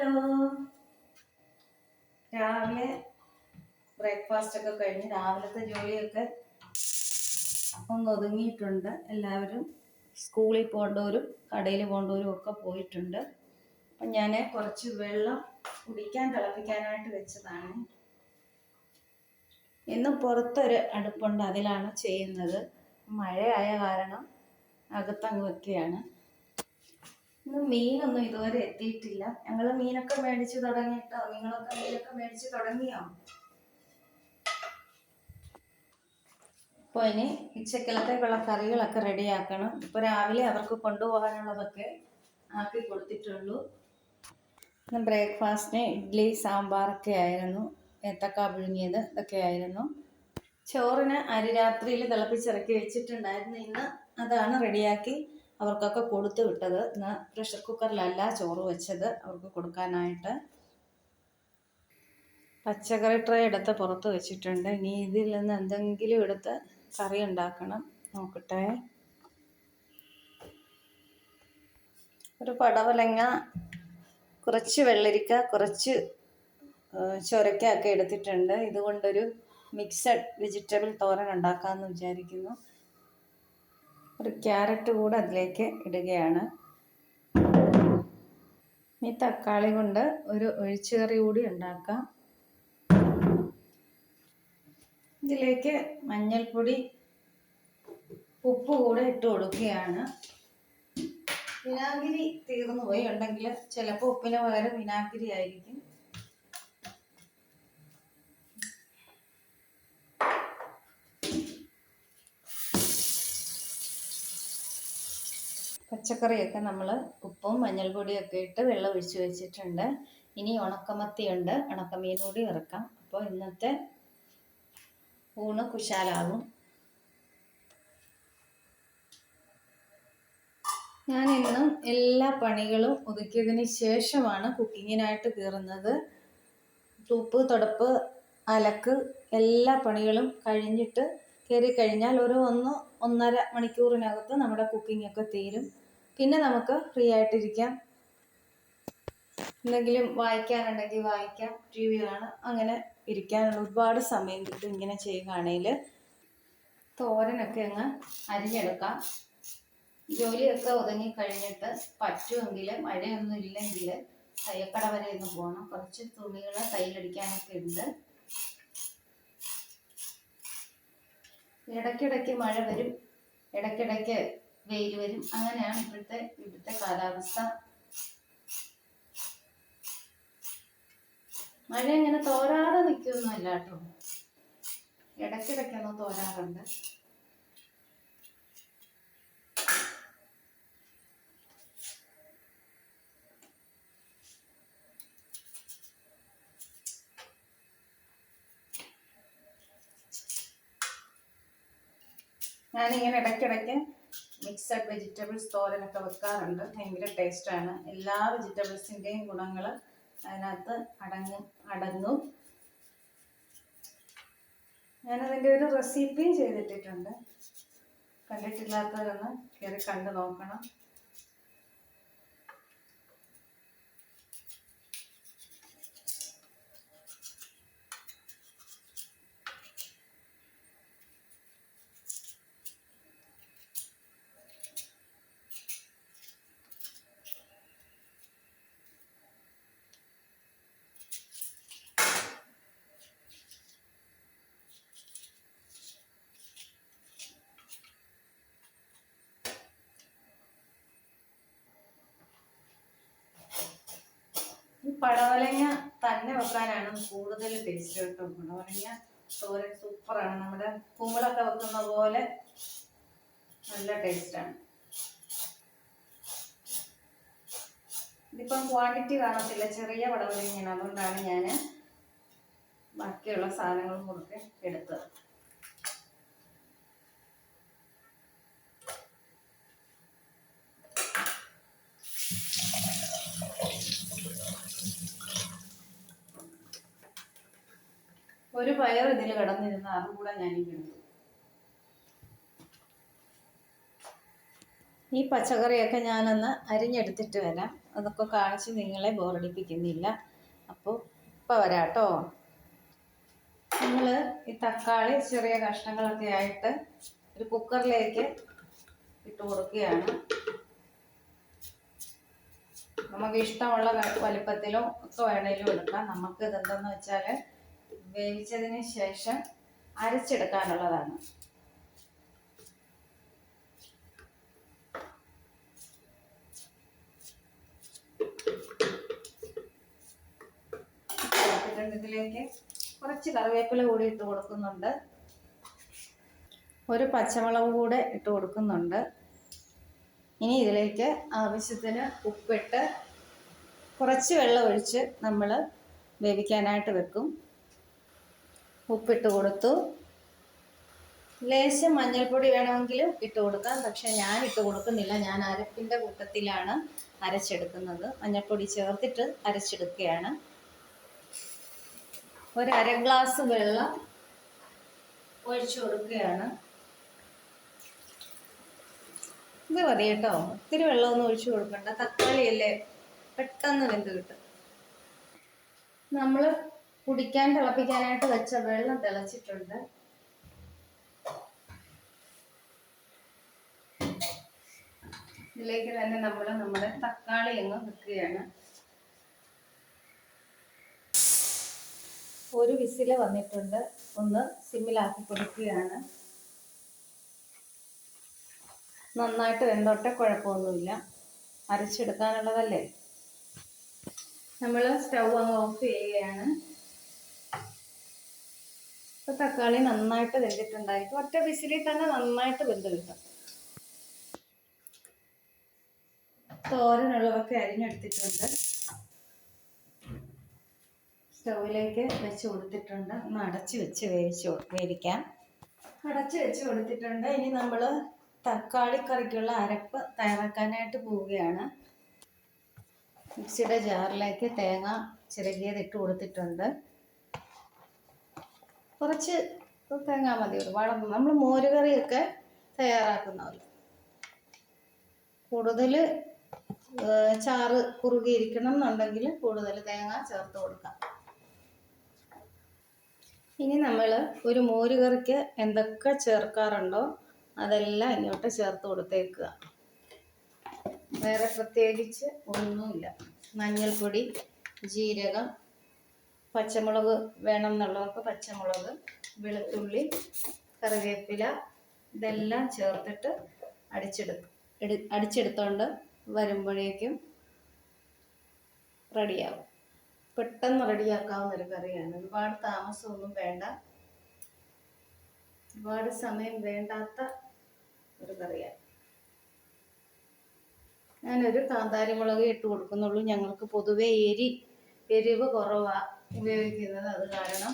Hello രാവിലെ breakfast ഒക്കെ കഴിഞ്ഞ് രാവിലത്തെ ജോലിയൊക്കെ ഒന്ന് ഒതുങ്ങിയിട്ടുണ്ട്. എല്ലാവരും സ്കൂളിൽ പോകേണ്ടവരും കടയിൽ പോകേണ്ടവരും ഒക്കെ പോയിട്ടുണ്ട്. അപ്പം ഞാൻ കുറച്ച് വെള്ളം കുടിക്കാൻ തിളപ്പിക്കാനായിട്ട് വെച്ചതാണ്. ഇന്ന് പുറത്തൊരു അടുപ്പുണ്ട് അതിലാണ് ചെയ്യുന്നത്. മഴയായ കാരണം അകത്തങ്ങ് വെക്കുകയാണ്. ഇന്ന് മീനൊന്നും ഇതുവരെ എത്തിയിട്ടില്ല. ഞങ്ങൾ മീനൊക്കെ മേടിച്ച് തുടങ്ങിയിട്ടോ? നിങ്ങളൊക്കെ മീനൊക്കെ മേടിച്ച് തുടങ്ങിയോ? അപ്പോൾ ഇനി ഉച്ചക്കലത്തേക്കുള്ള കറികളൊക്കെ റെഡിയാക്കണം. ഇപ്പോൾ രാവിലെ അവർക്ക് കൊണ്ടുപോകാനുള്ളതൊക്കെ ആക്കി കൊടുത്തിട്ടുള്ളൂ. ഇന്ന് ബ്രേക്ക്ഫാസ്റ്റിന് ഇഡ്ഡലി സാമ്പാറൊക്കെ ആയിരുന്നു. ഏത്തക്ക പുഴുങ്ങിയത് ഇതൊക്കെ ആയിരുന്നു. ചോറിന് അരി രാത്രിയിൽ തിളപ്പിച്ചിറക്കി വെച്ചിട്ടുണ്ടായിരുന്നു. ഇന്ന് അതാണ് റെഡിയാക്കി. അവർക്കൊക്കെ കൊടുത്തു വിട്ടത്. ഇന്ന് പ്രഷർ കുക്കറിലല്ല ചോറ് വെച്ചത്. അവർക്ക് കൊടുക്കാനായിട്ട് പച്ചക്കറി ട്രേ എടുത്ത് പുറത്ത് വെച്ചിട്ടുണ്ട്. ഇനി ഇതിൽ നിന്ന് എന്തെങ്കിലും എടുത്ത് കറി ഉണ്ടാക്കണം. നോക്കട്ടെ. ഒരു പടവലങ്ങ കുറച്ച് വെള്ളരിക്ക കുറച്ച് ചൊരക്ക ഒക്കെ എടുത്തിട്ടുണ്ട്. ഇതുകൊണ്ടൊരു മിക്സഡ് വെജിറ്റബിൾ തോരൻ ഉണ്ടാക്കാമെന്ന് വിചാരിക്കുന്നു. ഒരു ക്യാരറ്റ് കൂടെ അതിലേക്ക് ഇടുകയാണ്. ഈ തക്കാളി കൊണ്ട് ഒരു ഒഴിച്ചുകറി കൂടി ഉണ്ടാക്കാം. ഇതിലേക്ക് മഞ്ഞൾപ്പൊടി ഉപ്പ് കൂടെ ഇട്ട് കൊടുക്കുകയാണ്. വിനാഗിരി തീർന്നു പോയി ഉണ്ടെങ്കിൽ ചിലപ്പോൾ ഉപ്പിന് പകരം വിനാഗിരി ആയിരിക്കും. പച്ചക്കറിയൊക്കെ നമ്മൾ ഉപ്പും മഞ്ഞൾപ്പൊടിയൊക്കെ ഇട്ട് വെള്ളം ഒഴിച്ച് വെച്ചിട്ടുണ്ട്. ഇനി ഉണക്കമത്തിയുണ്ട്. ഉണക്കമീൻ കൂടി ഇറക്കാം അപ്പോൾ ഇന്നത്തെ ഊണ് കുശാലാകും. ഞാൻ ഇന്നും എല്ലാ പണികളും ഒതുക്കിയതിന് ശേഷമാണ് കുക്കിങ്ങിനായിട്ട് കയറുന്നത്. തൂപ്പ് തുടപ്പ് അലക്ക് എല്ലാ പണികളും കഴിഞ്ഞിട്ട് കയറി കഴിഞ്ഞാൽ ഒരു ഒന്ന് ഒന്നര മണിക്കൂറിനകത്ത് നമ്മുടെ കുക്കിംഗ് ഒക്കെ തീരും. പിന്നെ നമുക്ക് ഫ്രീ ആയിട്ടിരിക്കാം. എന്തെങ്കിലും വായിക്കാനുണ്ടെങ്കിൽ വായിക്കാം ടി വി കാണാം അങ്ങനെ ഇരിക്കാനുള്ള ഒരുപാട് സമയം കിട്ടും ഇങ്ങനെ ചെയ്യുകയാണെങ്കിൽ. തോരനൊക്കെ അങ്ങ് അരിഞ്ഞെടുക്കാം. ജോലിയൊക്കെ ഒതുങ്ങി കഴിഞ്ഞിട്ട് പറ്റുമെങ്കിൽ മഴയൊന്നും ഇല്ലെങ്കിൽ തയ്യക്കട വരെ ഒന്ന് പോകണം. കുറച്ച് തുണികൾ തയ്യലടിക്കാനൊക്കെ ഉണ്ട്. ഇടയ്ക്കിടയ്ക്ക് മഴ വരും ഇടയ്ക്കിടയ്ക്ക് വെയിൽ വരും. അങ്ങനെയാണ് ഇപ്പോഴത്തെ ഇവിടുത്തെ കാലാവസ്ഥ. മഴ ഇങ്ങനെ തോരാതെ നിൽക്കൊന്നുമല്ല കേട്ടോ. ഇടയ്ക്കിടയ്ക്കൊന്ന് തോരാറുണ്ട്. ഞാനിങ്ങനെ ഇടയ്ക്കിടയ്ക്ക് മിക്സഡ് വെജിറ്റബിൾസ് തോരനൊക്കെ വെക്കാറുണ്ട്. ഭയങ്കര ടേസ്റ്റാണ് എല്ലാ വെജിറ്റബിൾസിന്റെയും ഗുണങ്ങൾ അതിനകത്ത് അടങ്ങും അടങ്ങും. ഞാനതിന്റെ ഒരു റെസിപ്പിയും ചെയ്തിട്ടിട്ടുണ്ട്. കണ്ടിട്ടില്ലാത്തവരൊന്ന് കയറി കണ്ടു നോക്കണം. പടവലങ്ങ തന്നെ വെക്കാനാണ് കൂടുതൽ ടേസ്റ്റ് കേട്ടോ. പടവലങ്ങ തോരൻ സൂപ്പറാണ് നമ്മുടെ കുമ്പളൊക്കെ വെക്കുന്ന പോലെ നല്ല ടേസ്റ്റാണ് ഇതിപ്പം ക്വാണ്ടിറ്റി കാണത്തില്ല. ചെറിയ പടവലങ്ങയാണ്. അതുകൊണ്ടാണ് ഞാൻ ബാക്കിയുള്ള സാധനങ്ങളും കൊടുക്കെ എടുത്തത്. ഒരു പയർ ഇതിൽ കിടന്നിരുന്ന അതും കൂടെ ഞാൻ എടുത്തു. ഈ പച്ചക്കറിയൊക്കെ ഞാനൊന്ന് അരിഞ്ഞെടുത്തിട്ട് വരാം. അതൊക്കെ കാണിച്ച് നിങ്ങളെ ബോറടിപ്പിക്കുന്നില്ല. അപ്പോൾ ഇപ്പോൾ വരാം കേട്ടോ നമ്മൾ ഈ തക്കാളി ചെറിയ കഷ്ണങ്ങളൊക്കെ ആയിട്ട് ഒരു കുക്കറിലേക്ക് ഇട്ട് കൊടുക്കുകയാണ്. നമുക്ക് ഇഷ്ടമുള്ള വലിപ്പത്തിലോ ഒക്കെ വേണേലും എടുക്കാം. നമുക്ക് ഇതെന്തെന്ന് വെച്ചാൽ വേവിച്ചതിന് ശേഷം അരച്ചെടുക്കാനുള്ളതാണ്. ഇതിലേക്ക് കുറച്ച് കറിവേപ്പില കൂടി ഇട്ട് കൊടുക്കുന്നുണ്ട്. ഒരു പച്ചമുളക് കൂടെ ഇട്ട് കൊടുക്കുന്നുണ്ട്. ഇനി ഇതിലേക്ക് ആവശ്യത്തിന് ഉപ്പിട്ട് കുറച്ച് വെള്ളം ഒഴിച്ച് നമ്മൾ വേവിക്കാനായിട്ട് വെക്കും. ഉപ്പിട്ട് കൊടുത്തു. ലേശം മഞ്ഞൾപ്പൊടി വേണമെങ്കിൽ ഇട്ട് കൊടുക്കാം. പക്ഷെ ഞാൻ ഇട്ട് കൊടുക്കുന്നില്ല. ഞാൻ അരപ്പിന്റെ കൂട്ടത്തിലാണ് അരച്ചെടുക്കുന്നത്. മഞ്ഞൾപ്പൊടി ചേർത്തിട്ട് അരച്ചെടുക്കുകയാണ്. ഒരു അര ഗ്ലാസ് വെള്ളം ഒഴിച്ചു കൊടുക്കുകയാണ്. ഇത് മതി കേട്ടോ. ഒത്തിരി വെള്ളമൊന്നും ഒഴിച്ചു കൊടുക്കണ്ട. തക്കാളിയല്ലേ പെട്ടെന്ന് വെന്ത് കിട്ടും. നമ്മൾ കുടിക്കാൻ തിളപ്പിക്കാനായിട്ട് വെച്ച വെള്ളം തിളച്ചിട്ടുണ്ട്. ഇതിലേക്ക് തന്നെ നമ്മൾ നമ്മുടെ തക്കാളി അങ്ങ് വെക്കുകയാണ്. ഒരു വിസിൽ വന്നിട്ടുണ്ട്. ഒന്ന് സിമ്മിലാക്കി കൊടുക്കുകയാണ്. നന്നായിട്ട് വെന്തോട്ടെ കുഴപ്പമൊന്നുമില്ല. അരച്ചെടുക്കാനുള്ളതല്ലേ? നമ്മൾ സ്റ്റൗ അങ്ങ് ഓഫ് ചെയ്യുകയാണ്. ഇപ്പൊ തക്കാളി നന്നായിട്ട് വെന്തിട്ടുണ്ടായിരിക്കും ഒറ്റ വിസിലിൽ തന്നെ നന്നായിട്ട് വെന്ത് കിട്ടും. തോരനുള്ളതൊക്കെ അരിഞ്ഞെടുത്തിട്ടുണ്ട്. സ്റ്റൗവിലേക്ക് വെച്ച് കൊടുത്തിട്ടുണ്ട്. ഒന്ന് അടച്ച് വെച്ച് വേവിച്ച് വേവിക്കാം. അടച്ച് വെച്ച് കൊടുത്തിട്ടുണ്ട്. ഇനി നമ്മൾ തക്കാളി കറിക്കുള്ള അരപ്പ് തയ്യാറാക്കാനായിട്ട് പോവുകയാണ്. മിക്സിയുടെ ജാറിലേക്ക് തേങ്ങ ചിരകിയത് ഇട്ട് കൊടുത്തിട്ടുണ്ട്. കുറച്ച് തേങ്ങ മതി ഒരുപാടൊന്നും നമ്മൾ മോരുകറിയൊക്കെ തയ്യാറാക്കുന്ന പോലെ കൂടുതൽ ചാറ് കുറുകിയിരിക്കണം എന്നുണ്ടെങ്കിൽ കൂടുതൽ തേങ്ങ ചേർത്ത് കൊടുക്കാം. ഇനി നമ്മൾ ഒരു മോരുകറിക്ക് എന്തൊക്കെ ചേർക്കാറുണ്ടോ അതെല്ലാം ഇങ്ങോട്ട് ചേർത്ത് കൊടുത്തേക്കുക. വേറെ പ്രത്യേകിച്ച് ഒന്നുമില്ല. മഞ്ഞൾപ്പൊടി ജീരകം പച്ചമുളക് വേണം എന്നുള്ളവർക്ക് പച്ചമുളക് വെളുത്തുള്ളി കറിവേപ്പില ഇതെല്ലാം ചേർത്തിട്ട് അടിച്ചെടുക്കും അടിച്ചെടുത്തോണ്ട് വരുമ്പോഴേക്കും റെഡിയാവും. പെട്ടെന്ന് റെഡിയാക്കാവുന്ന ഒരു കറിയാണ്. ഒരുപാട് താമസമൊന്നും വേണ്ട. ഒരുപാട് സമയം വേണ്ടാത്ത ഒരു കറിയാണ്. ഞാനൊരു കാന്താരി മുളക് ഇട്ട് കൊടുക്കുന്നുള്ളൂ. ഞങ്ങൾക്ക് പൊതുവേ എരി എരിവ് കുറവാണ് ഉപയോഗിക്കുന്നത് അത് കാരണം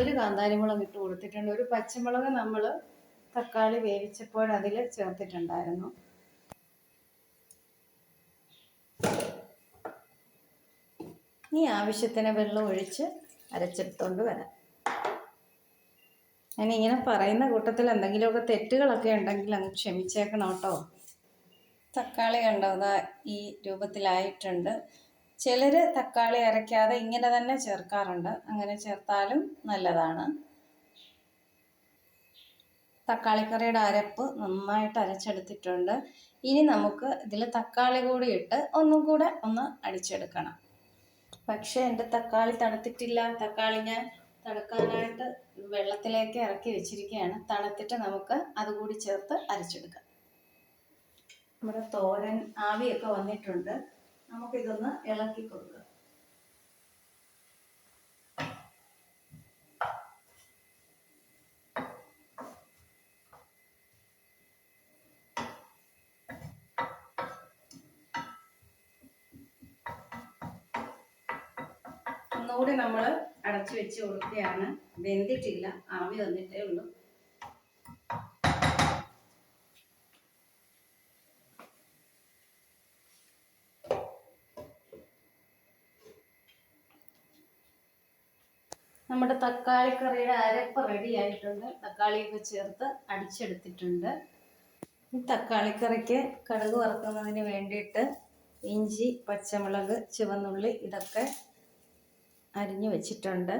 ഒരു കാന്താരി മുളക് ഇട്ട് കൊടുത്തിട്ടുണ്ട്. ഒരു പച്ചമുളക് നമ്മൾ തക്കാളി വേവിച്ചപ്പോൾ അതിൽ ചേർത്തിട്ടുണ്ടായിരുന്നു. ഇനി ആവശ്യത്തിന് വെള്ളം ഒഴിച്ച് അരച്ചെടുത്തോണ്ട് വരാം. ഞാൻ ഇങ്ങനെ പറയുന്ന കൂട്ടത്തിൽ എന്തെങ്കിലുമൊക്കെ തെറ്റുകളൊക്കെ ഉണ്ടെങ്കിൽ അങ്ങ് ക്ഷമിച്ചേക്കണം കേട്ടോ. തക്കാളി കണ്ടോ? ഈ രൂപത്തിലായിട്ടുണ്ട്. ചിലർ തക്കാളി അരയ്ക്കാതെ ഇങ്ങനെ തന്നെ ചേർക്കാറുണ്ട്. അങ്ങനെ ചേർത്താലും നല്ലതാണ്. തക്കാളിക്കറിയുടെ അരപ്പ് നന്നായിട്ട് അരച്ചെടുത്തിട്ടുണ്ട്. ഇനി നമുക്ക് ഇതിൽ തക്കാളി കൂടി ഇട്ട് ഒന്നും കൂടെ ഒന്ന് അടിച്ചെടുക്കണം. പക്ഷേ എന്റെ തക്കാളി തണുത്തിട്ടില്ല. തക്കാളി ഞാൻ തണുക്കാനായിട്ട് വെള്ളത്തിലേക്ക് ഇറക്കി വെച്ചിരിക്കുകയാണ്. തണുത്തിട്ട് നമുക്ക് അതുകൂടി ചേർത്ത് അരച്ചെടുക്കാം. നമ്മുടെ തോരൻ ആവിയൊക്കെ വന്നിട്ടുണ്ട്. നമുക്കിതൊന്ന് ഇളക്കി കൊടുക്കാം. ഒന്നുകൂടി നമ്മൾ അടച്ചു വെച്ച് കൊടുക്കുകയാണ് വെന്തിട്ടില്ല. ആവി വന്നിട്ടേ ഉള്ളൂ. നമ്മുടെ തക്കാളി കറിയുടെ അരപ്പ് റെഡി ആയിട്ടുണ്ട്. തക്കാളിയൊക്കെ ചേർത്ത് അടിച്ചെടുത്തിട്ടുണ്ട്. തക്കാളിക്കറിക്ക് കടുക് വറുക്കുന്നതിന് വേണ്ടിയിട്ട് ഇഞ്ചി പച്ചമുളക് ചുവന്നുള്ളി ഇതൊക്കെ അരിഞ്ഞു വെച്ചിട്ടുണ്ട്.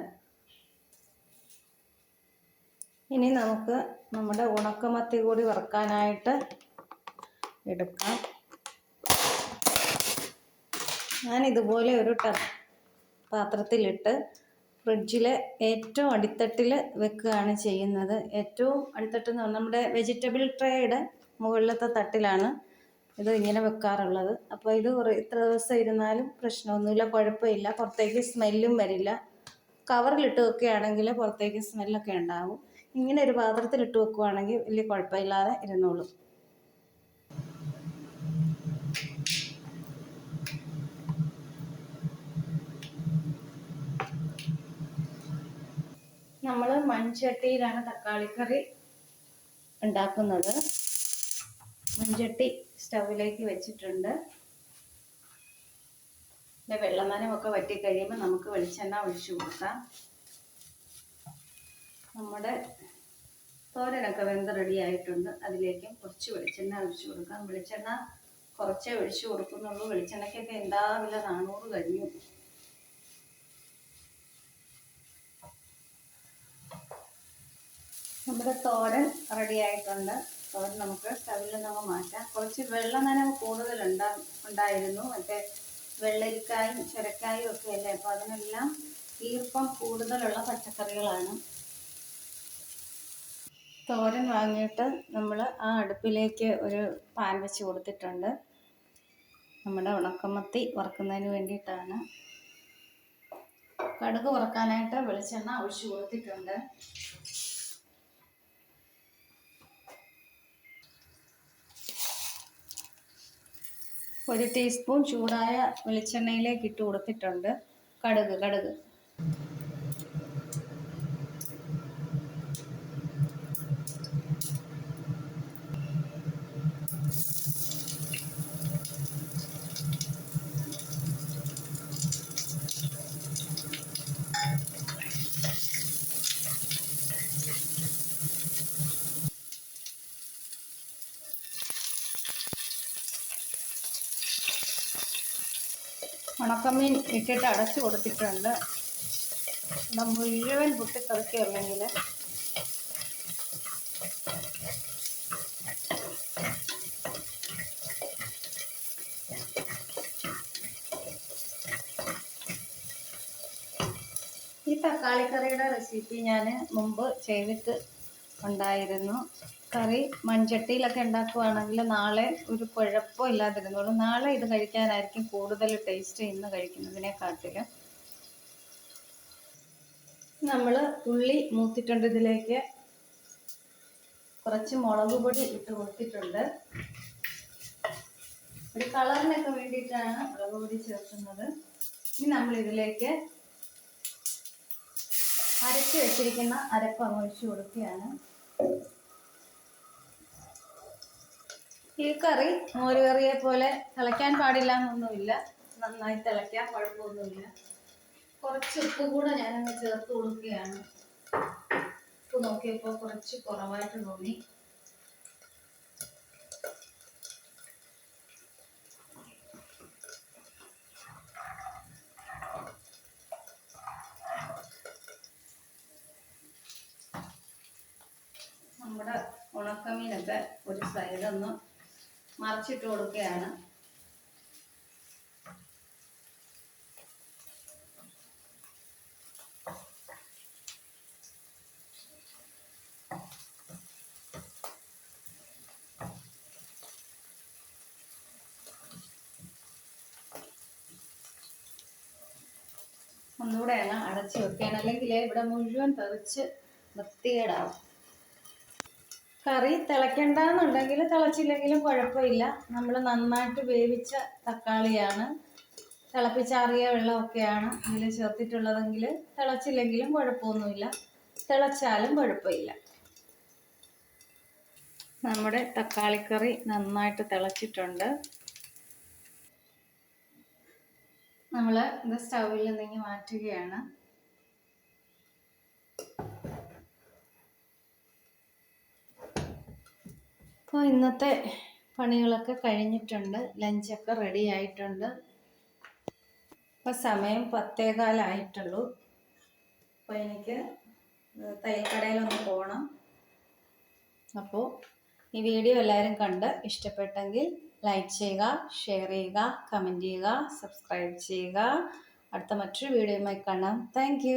ഇനി നമുക്ക് നമ്മുടെ ഉണക്കമത്തി കൂടി വറുക്കാനായിട്ട് എടുക്കാം. ഞാൻ ഇതുപോലെ ഒരു പാത്രത്തിലിട്ട് ഫ്രിഡ്ജിൽ ഏറ്റവും അടിത്തട്ടിൽ വെക്കുകയാണ് ചെയ്യുന്നത്. ഏറ്റവും അടിത്തട്ട് എന്ന് പറഞ്ഞാൽ നമ്മുടെ വെജിറ്റബിൾ ട്രേയുടെ മുകളിലത്തെ തട്ടിലാണ് ഇത് ഇങ്ങനെ വെക്കാറുള്ളത്. അപ്പോൾ ഇത് ഇത്ര ദിവസം ഇരുന്നാലും പ്രശ്നമൊന്നുമില്ല കുഴപ്പമില്ല. പുറത്തേക്ക് സ്മെല്ലും വരില്ല. കവറിലിട്ട് വെക്കുകയാണെങ്കിൽ പുറത്തേക്ക് സ്മെല്ലൊക്കെ ഉണ്ടാവും. ഇങ്ങനെ ഒരു പാത്രത്തിലിട്ട് വെക്കുകയാണെങ്കിൽ വലിയ കുഴപ്പമില്ലാതെ ഇരുന്നോളും. നമ്മൾ മൺചട്ടിയിലാണ് തക്കാളിക്കറി ഉണ്ടാക്കുന്നത്. മൺചട്ടി സ്റ്റൗവിലേക്ക് വെച്ചിട്ടുണ്ട്. ഇതിന്റെ വെള്ളനനമൊക്കെ വറ്റിക്കഴിയുമ്പോൾ നമുക്ക് വെളിച്ചെണ്ണ ഒഴിച്ചു കൊടുക്കാം. നമ്മുടെ തോരനൊക്കെ വെന്ത് റെഡിയായിട്ടുണ്ട് അതിലേക്ക് കുറച്ച് വെളിച്ചെണ്ണ ഒഴിച്ചു കൊടുക്കാം. വെളിച്ചെണ്ണ കുറച്ചേ ഒഴിച്ചു കൊടുക്കുന്നുള്ളൂ. വെളിച്ചെണ്ണയ്ക്കൊക്കെ എന്താ വില? നാനൂറ് കഴിഞ്ഞു. നമ്മുടെ തോരൻ റെഡി ആയിട്ടുണ്ട്. തോരൻ നമുക്ക് സ്റ്റവിൽ നമുക്ക് മാറ്റാം. കുറച്ച് വെള്ള നനവ് കൂടുതൽ ഉണ്ടാ ഉണ്ടായിരുന്നു. മറ്റേ വെള്ളരിക്കായും ചുരക്കായും ഒക്കെ അല്ലേ? അപ്പോൾ അതിനെല്ലാം ഈർപ്പം കൂടുതലുള്ള പച്ചക്കറികളാണ്. തോരൻ വാങ്ങിയിട്ട് നമ്മൾ ആ അടുപ്പിലേക്ക് ഒരു പാൻ വെച്ച് കൊടുത്തിട്ടുണ്ട്. നമ്മുടെ ഉണക്കമത്തി വറുക്കുന്നതിന് വേണ്ടിയിട്ടാണ്. കടുക് വറുക്കാനായിട്ട് വെളിച്ചെണ്ണ ഒഴിച്ചു കൊടുത്തിട്ടുണ്ട് ഒരു ടീസ്പൂൺ ചൂടായ വെളിച്ചെണ്ണയിലേക്ക് ഇട്ട് കൊടുത്തിട്ടുണ്ട്. കടുക് കടുക്. ഉണക്കമീൻ ഇട്ടിട്ട് അടച്ചു കൊടുത്തിട്ടുണ്ട്. ഇവിടെ മുഴുവൻ പൊട്ടിത്തെറിക്കുകയല്ലെങ്കിൽ ഈ തക്കാളിക്കറിയുടെ റെസിപ്പി ഞാൻ മുമ്പ് ചെയ്തിട്ട് ഉണ്ടായിരുന്നു. കറി മൺചട്ടിയിലൊക്കെ ഉണ്ടാക്കുവാണെങ്കിൽ നാളെ ഒരു കുഴപ്പം ഇല്ലാതിരുന്നോളൂ നാളെ ഇത് കഴിക്കാനായിരിക്കും കൂടുതൽ ടേസ്റ്റ് ഇന്ന് കഴിക്കുന്നതിനെക്കാട്ടിലും. നമ്മൾ ഉള്ളി മൂത്തിട്ടുണ്ട് ഇതിലേക്ക്. കുറച്ച് മുളക് പൊടി ഇട്ട് കൊടുത്തിട്ടുണ്ട് ഒരു കളറിനൊക്കെ വേണ്ടിയിട്ടാണ് മുളക് പൊടി ചേർക്കുന്നത്. ഇനി നമ്മൾ ഇതിലേക്ക് അരച്ച് വെച്ചിരിക്കുന്ന അരപ്പ് അങ്ങ് ഒഴിച്ചു കൊടുക്കുകയാണ്. ഈ കറി മോര് കറിയെ പോലെ തിളയ്ക്കാൻ പാടില്ല എന്നൊന്നുമില്ല നന്നായി തിളയ്ക്കാൻ കുഴപ്പമൊന്നുമില്ല. കുറച്ച് ഉപ്പ് കൂടെ ഞാനങ്ങ് ചേർത്ത് കൊടുക്കുകയാണ്. ഉപ്പ് നോക്കിയപ്പോ കുറച്ച് കുറവായിട്ട് തോന്നി. നമ്മുടെ ഉണക്കമീനൊക്കെ ഒരു സൈഡൊന്ന് മറിച്ചിട്ട് കൊടുക്കുകയാണ്. ഒന്നുകൂടെ അങ്ങ് അടച്ച് വെക്കുകയാണ്. അല്ലെങ്കിൽ ഇവിടെ മുഴുവൻ തെറിച്ച് വൃത്തികേടാവും. കറി തിളയ്ക്കണ്ടെന്നുണ്ടെങ്കിൽ തിളച്ചില്ലെങ്കിലും കുഴപ്പമില്ല. നമ്മൾ നന്നായിട്ട് വേവിച്ച തക്കാളിയാണ്. തിളപ്പിച്ചാറിയ വെള്ളമൊക്കെയാണ് ഇതിൽ ചേർത്തിട്ടുള്ളതെങ്കിൽ തിളച്ചില്ലെങ്കിലും കുഴപ്പമൊന്നുമില്ല. തിളച്ചാലും കുഴപ്പമില്ല. നമ്മുടെ തക്കാളിക്കറി നന്നായിട്ട് തിളച്ചിട്ടുണ്ട്. നമ്മൾ ഇത് സ്റ്റൗവിൽ നിന്നെങ്കിൽ മാറ്റുകയാണ്. അപ്പോൾ ഇന്നത്തെ പണികളൊക്കെ കഴിഞ്ഞിട്ടുണ്ട്. ലഞ്ചൊക്കെ റെഡി ആയിട്ടുണ്ട്. ഇപ്പോൾ സമയം പത്തേകാലായിട്ടുള്ളൂ. അപ്പോൾ എനിക്ക് തയ്യൽക്കടയിലൊന്ന് പോകണം അപ്പോൾ ഈ വീഡിയോ എല്ലാവരും കണ്ട് ഇഷ്ടപ്പെട്ടെങ്കിൽ ലൈക്ക് ചെയ്യുക ഷെയർ ചെയ്യുക കമന്റ് ചെയ്യുക സബ്സ്ക്രൈബ് ചെയ്യുക. അടുത്ത മറ്റൊരു വീഡിയോയുമായി കാണാം. താങ്ക്